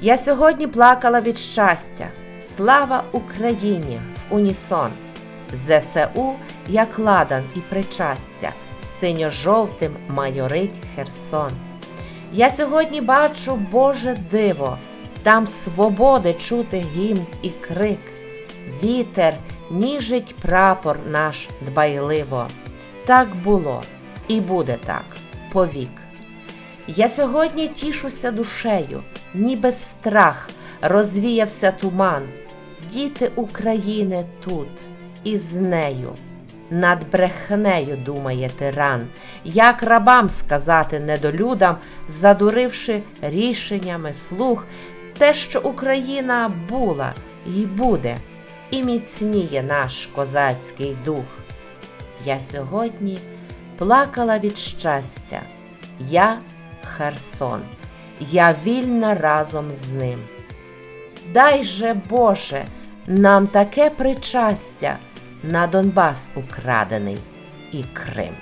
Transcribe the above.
Я сьогодні плакала від щастя. Слава Україні в унісон. ЗСУ, як ладан і причастя, синьо-жовтим майорить Херсон. Я сьогодні бачу Боже диво, там свободи чути гімн і крик. Вітер ніжить прапор наш дбайливо. Так було і буде так повік. Я сьогодні тішуся душею, ніби страх розвіявся туман. Діти України тут і з нею. Над брехнею думає тиран, як рабам сказати недолюдам, задуривши рішеннями слух, те, що Україна була і буде, і міцніє наш козацький дух. Я сьогодні плакала від щастя. Я Херсон, я вільна разом з ним. Дай же, Боже, нам таке причастя на Донбас украдений і Крим.